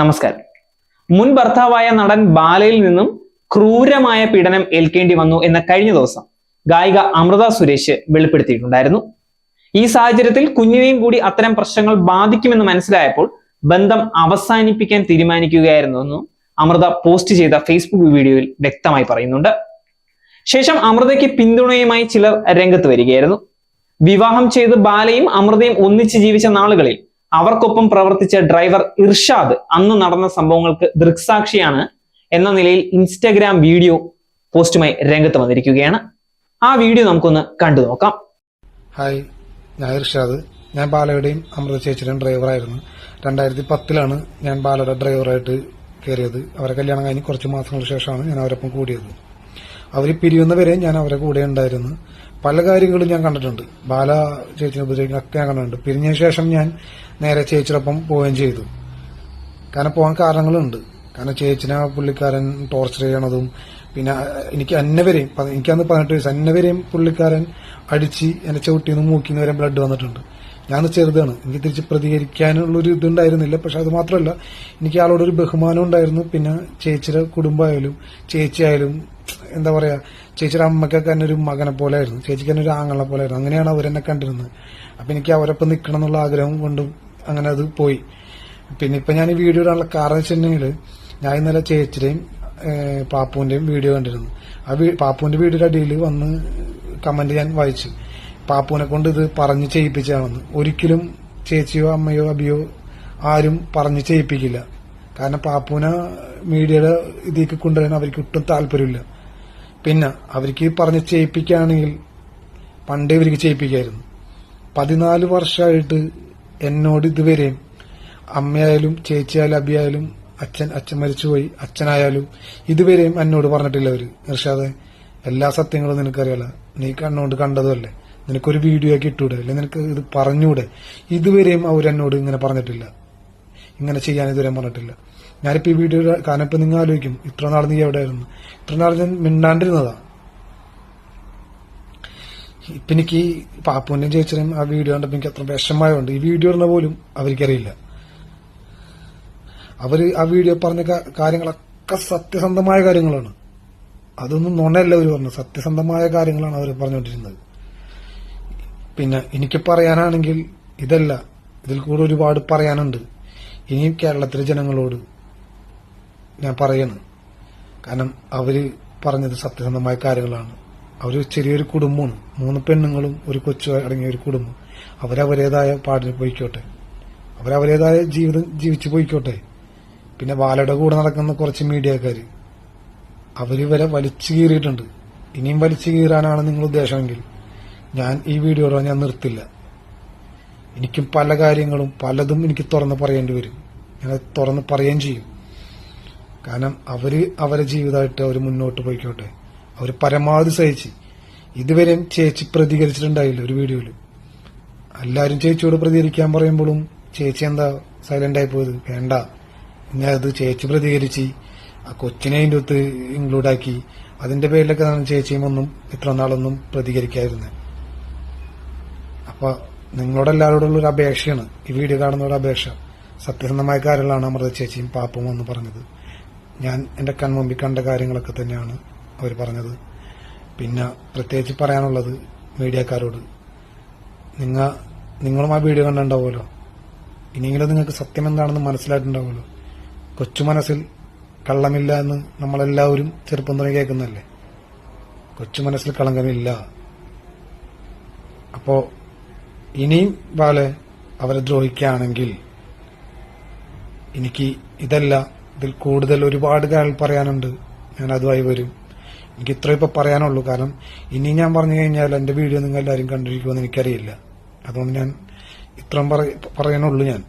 നമസ്കാരം. മുൻ ഭർത്താവായ നടൻ ബാലയിൽ നിന്നും ക്രൂരമായ പീഡനം ഏൽക്കേണ്ടി വന്നു എന്ന കഴിഞ്ഞ ദിവസം ഗായിക അമൃത സുരേഷ് വെളിപ്പെടുത്തിയിട്ടുണ്ടായിരുന്നു. ഈ സാഹചര്യത്തിൽ കുഞ്ഞിനെയും കൂടി അത്തരം പ്രശ്നങ്ങൾ ബാധിക്കുമെന്ന് മനസ്സിലായപ്പോൾ ബന്ധം അവസാനിപ്പിക്കാൻ തീരുമാനിക്കുകയായിരുന്നു എന്നും അമൃത പോസ്റ്റ് ചെയ്ത ഫേസ്ബുക്ക് വീഡിയോയിൽ വ്യക്തമായി പറയുന്നുണ്ട്. ശേഷം അമൃതയ്ക്ക് പിന്തുണയുമായി ചിലർ രംഗത്ത് വരികയായിരുന്നു. വിവാഹം ചെയ്ത് ബാലയും അമൃതയും ഒന്നിച്ച് ജീവിച്ച നാളുകളിൽ അവർക്കൊപ്പം പ്രവർത്തിച്ച ഡ്രൈവർ ഇർഷാദ് അന്ന് നടന്ന സംഭവങ്ങൾക്ക് ദൃക്സാക്ഷിയാണ് എന്ന നിലയിൽ ഇൻസ്റ്റഗ്രാം വീഡിയോ പോസ്റ്റുമായി രംഗത്ത് വന്നിരിക്കുകയാണ്. ആ വീഡിയോ നമുക്കൊന്ന് കണ്ടു നോക്കാം. ഹായ് ഞാൻ ഇർഷാദ്. ഞാൻ ബാലയുടെയും അമൃത ചേച്ചിയുടെയും ഡ്രൈവറായിരുന്നു രണ്ടായിരത്തി പത്തിലാണ് ഞാൻ ബാലയുടെ ഡ്രൈവറായിട്ട് കയറിയത്. അവരെ കല്യാണം കഴിഞ്ഞ് കുറച്ച് മാസങ്ങൾക്ക് ശേഷമാണ് ഞാൻ അവരൊപ്പം കൂടിയത്. അവർ പിരിയുന്നവരെ ഞാൻ അവരെ കൂടെ ഉണ്ടായിരുന്നു. പല കാര്യങ്ങളും ഞാൻ കണ്ടിട്ടുണ്ട്. ബാല ചേച്ചിനെ ഉപദ്രവിക്കുന്നൊക്കെ ഞാൻ കണ്ടിട്ടുണ്ട്. പിരിഞ്ഞ ശേഷം ഞാൻ നേരെ ചേച്ചിയോടൊപ്പം പോവുകയും ചെയ്തു. കാരണം പോകാൻ കാരണങ്ങളുണ്ട്. കാരണം ചേച്ചിനെ പുള്ളിക്കാരൻ ടോർച്ചർ ചെയ്യണതും പിന്നെ എനിക്ക് അന്നവരെയും എനിക്കന്ന് പതിനെട്ട് വയസ്സ് അന്നവരെയും പുള്ളിക്കാരൻ അടിച്ച് എന്നെ ചവിട്ടിന്ന് മൂക്കിന്ന് വരെ ബ്ലഡ് വന്നിട്ടുണ്ട്. ഞാൻ ചെറുതാണ്. എനിക്ക് തിരിച്ച് പ്രതികരിക്കാനുള്ളൊരു ഇതുണ്ടായിരുന്നില്ല. പക്ഷെ അത് മാത്രമല്ല എനിക്ക് ആളോടൊരു ബഹുമാനം ഉണ്ടായിരുന്നു. പിന്നെ ചേച്ചിയുടെ കുടുംബമായാലും ചേച്ചിയായാലും എന്താ പറയാ ചേച്ചിയുടെ അമ്മക്കൊക്കെ തന്നെ ഒരു മകനെ പോലെ ആയിരുന്നു ചേച്ചിക്ക് തന്നെ ഒരു ആങ്ങളെ പോലെ ആയിരുന്നു അങ്ങനെയാണ് അവരെന്നെ കണ്ടിരുന്നത്. അപ്പൊ എനിക്ക് അവരൊപ്പം നിൽക്കണം എന്നുള്ള ആഗ്രഹം കൊണ്ടും അങ്ങനെ അത് പോയി. പിന്നെ ഇപ്പൊ ഞാൻ ഈ വീഡിയോ ഇടാനുള്ള കാരണം വെച്ചിട്ടുണ്ടെങ്കിൽ ഞാൻ ഇന്നലെ ചേച്ചിയുടെയും പാപ്പുവിന്റെയും വീഡിയോ കണ്ടിരുന്നു. ആ പാപ്പുവിന്റെ വീഡിയോയുടെ അടിയിൽ വന്ന് കമന്റ് ഞാൻ വായിച്ചു. പാപ്പുവിനെ കൊണ്ട് ഇത് പറഞ്ഞ് ചെയ്യിപ്പിച്ചാണെന്ന് ഒരിക്കലും ചേച്ചിയോ അമ്മയോ അബിയോ ആരും പറഞ്ഞ് ചെയ്യിപ്പിക്കില്ല. കാരണം പാപ്പുവിനെ മീഡിയയുടെ ഇതിലേക്ക് കൊണ്ടുവരാൻ അവർക്ക് ഒട്ടും താല്പര്യമില്ല. പിന്നെ അവർക്ക് പറഞ്ഞ് ചെയ്യിപ്പിക്കുകയാണെങ്കിൽ പണ്ടേ ഇവർക്ക് ചെയ്യിപ്പിക്കായിരുന്നു. പതിനാല് വർഷമായിട്ട് എന്നോട് ഇതുവരെയും അമ്മയായാലും ചേച്ചിയായാലും അബിയായാലും അച്ഛൻ അച്ഛൻ മരിച്ചുപോയി അച്ഛനായാലും ഇതുവരെയും എന്നോട് പറഞ്ഞിട്ടില്ല അവർ. നിർഷാദ് എല്ലാ സത്യങ്ങളും നിനക്കറിയാലോ. നീ കണ്ണുകൊണ്ട് കണ്ടതുമല്ലേ നിനക്കൊരു വീഡിയോ ആക്കി ഇട്ടൂടെ? അല്ലെ നിനക്ക് ഇത് പറഞ്ഞൂടെ? ഇതുവരെയും അവരെന്നോട് ഇങ്ങനെ പറഞ്ഞിട്ടില്ല. ഇങ്ങനെ ചെയ്യാൻ ഇതുവരെ പറഞ്ഞിട്ടില്ല. ഞാനിപ്പോ ഈ വീഡിയോ കാരണം നിങ്ങൾ ആലോചിക്കും ഇത്ര നാൾ നീ എവിടെയായിരുന്നു? ഇത്ര നാൾ ഞാൻ മിണ്ടാണ്ടിരുന്നതാ. ഇപ്പൊ എനിക്ക് ഈ പാപ്പുവിന്റെയും ചേച്ചിനും ആ വീഡിയോ കണ്ടപ്പോ എനിക്ക് അത്ര വിഷമമായുണ്ട് ഈ വീഡിയോ ഇടുന്ന പോലും അവർക്കറിയില്ല. അവർ ആ വീഡിയോ പറഞ്ഞ കാര്യങ്ങളൊക്കെ സത്യസന്ധമായ കാര്യങ്ങളാണ്. അതൊന്നും നുണയല്ല അവർ പറഞ്ഞത്. സത്യസന്ധമായ കാര്യങ്ങളാണ് അവർ പറഞ്ഞുകൊണ്ടിരുന്നത്. പിന്നെ എനിക്ക് പറയാനാണെങ്കിൽ ഇതല്ല. ഇതിൽ കൂടെ ഒരുപാട് പറയാനുണ്ട്. ഇനി കേരളത്തിലെ ജനങ്ങളോട് ഞാൻ പറയണം കാരണം അവർ പറഞ്ഞത് സത്യസന്ധമായ കാര്യങ്ങളാണ്. അവർ ചെറിയൊരു കുടുംബമാണ്. മൂന്ന് പെണ്ണുങ്ങളും ഒരു കൊച്ചു അടങ്ങിയ ഒരു കുടുംബം. അവരവരേതായ പാടിന് പോയിക്കോട്ടെ. അവരവരേതായ ജീവിതം ജീവിച്ചു പോയിക്കോട്ടെ. പിന്നെ വാലയുടെ കൂടെ നടക്കുന്ന കുറച്ച് മീഡിയക്കാര് അവർ വരെ വലിച്ചു കീറിയിട്ടുണ്ട്. ഇനിയും വലിച്ചു കീറാനാണ് നിങ്ങൾ ഉദ്ദേശമെങ്കിൽ ഞാൻ ഈ വീഡിയോ ഞാൻ നിർത്തില്ല. എനിക്കും പല കാര്യങ്ങളും പലതും എനിക്ക് തുറന്ന് പറയേണ്ടി വരും. ഞാൻ തുറന്ന് പറയുകയും ചെയ്യും. കാരണം അവർ അവരെ ജീവിതമായിട്ട് അവർ മുന്നോട്ട് പോയിക്കോട്ടെ. അവർ പരമാവധി സഹിച്ച്. ഇതുവരെയും ചേച്ചി പ്രതികരിച്ചിട്ടുണ്ടായില്ല ഒരു വീഡിയോയിൽ എല്ലാവരും ചേച്ചിയോട് പ്രതികരിക്കാൻ പറയുമ്പോഴും ചേച്ചി എന്താ സൈലന്റ് ആയി പോയത്? വേണ്ട. ഞാൻ അത് ചേച്ചി പ്രതികരിച്ച് ആ കൊച്ചിനെ അതിന്റെ ഒത്ത് ഇൻക്ലൂഡ് ആക്കി അതിന്റെ പേരിലൊക്കെ ചേച്ചിയും ഒന്നും ഇത്ര നാളൊന്നും പ്രതികരിക്കാതിരുന്നത് അപ്പൊ നിങ്ങളോട് എല്ലാവരോടുള്ള ഒരു അപേക്ഷയാണ്. ഈ വീഡിയോ കാണുന്നവരുടെ അപേക്ഷ. സത്യസന്ധമായ കാര്യങ്ങളാണ് അമൃത ചേച്ചിയും പാപ്പും എന്ന് പറഞ്ഞത്. ഞാൻ എന്റെ കൺമുമ്പിൽ കണ്ട കാര്യങ്ങളൊക്കെ തന്നെയാണ് അവർ പറഞ്ഞത്. പിന്നെ പ്രത്യേകിച്ച് പറയാനുള്ളത് മീഡിയക്കാരോട്. നിങ്ങൾ നിങ്ങളും ആ വീഡിയോ കണ്ടിട്ടുണ്ടാവുമല്ലോ. ഇനിയെങ്കിലും നിങ്ങൾക്ക് സത്യം എന്താണെന്ന് മനസ്സിലായിട്ടുണ്ടാവുമല്ലോ. കൊച്ചു മനസ്സിൽ കള്ളമില്ല എന്ന് നമ്മളെല്ലാവരും ചെറുപ്പം തുടങ്ങി കേൾക്കുന്നല്ലേ കൊച്ചു മനസ്സിൽ കളങ്കമില്ല. അപ്പോ ഇനിയും ബാലെ അവരെ ദ്രോഹിക്കുകയാണെങ്കിൽ എനിക്ക് ഇതല്ല ഇതിൽ കൂടുതൽ ഒരുപാട് കാര്യങ്ങൾ പറയാനുണ്ട്. ഞാൻ അതുമായി വരും. എനിക്ക് ഇത്ര ഇപ്പൊ പറയാനുള്ളൂ. കാരണം ഇനി ഞാൻ പറഞ്ഞു കഴിഞ്ഞാൽ എന്റെ വീഡിയോ നിങ്ങൾ എല്ലാവരും കണ്ടിരിക്കുമെന്ന് എനിക്കറിയില്ല. അതുകൊണ്ട് ഞാൻ ഇത്രയും പറ- പറയാനുള്ളൂ ഞാൻ.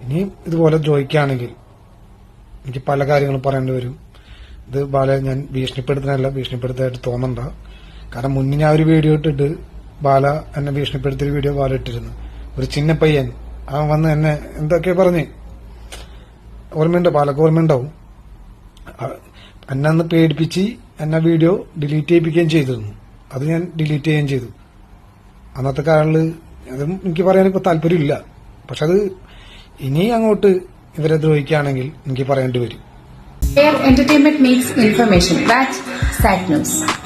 ഇനി ഇതുപോലെ ദ്രോഹിക്കുകയാണെങ്കിൽ എനിക്ക് പല കാര്യങ്ങളും പറയേണ്ടി വരും. ഇത് ബാല ഞാൻ ഭീഷണിപ്പെടുത്തുന്നതല്ല ഭീഷണിപ്പെടുത്തായിട്ട് തോന്നണ്ട. കാരണം മുന്നേ ഞാൻ ഒരു വീഡിയോ ഇട്ടിട്ട് ബാല എന്നെ ഭീഷണിപ്പെടുത്തിയ വീഡിയോ ബാല ഇട്ടിരുന്നു. ഒരു ചിന്ന പയ്യൻ. അവൻ വന്ന് എന്നെ എന്തൊക്കെ പറഞ്ഞ്? ഓർമ്മയുണ്ടോ? ബാലക്ക് ഓർമ്മയുണ്ടാവും. എന്നെ അന്ന് പേടിപ്പിച്ച് എന്നെ വീഡിയോ ഡിലീറ്റ് ചെയ്യിപ്പിക്കുകയും ചെയ്തിരുന്നു. അത് ഞാൻ ഡിലീറ്റ് ചെയ്യുകയും ചെയ്തു. അന്നത്തെ കാലങ്ങളിൽ അതും എനിക്ക് പറയാൻ ഇപ്പൊ താല്പര്യമില്ല. പക്ഷെ അത് ഇനി അങ്ങോട്ട് ഇവരെ ദ്രോഹിക്കുകയാണെങ്കിൽ എനിക്ക് പറയേണ്ടി വരും. Entertainment makes information news.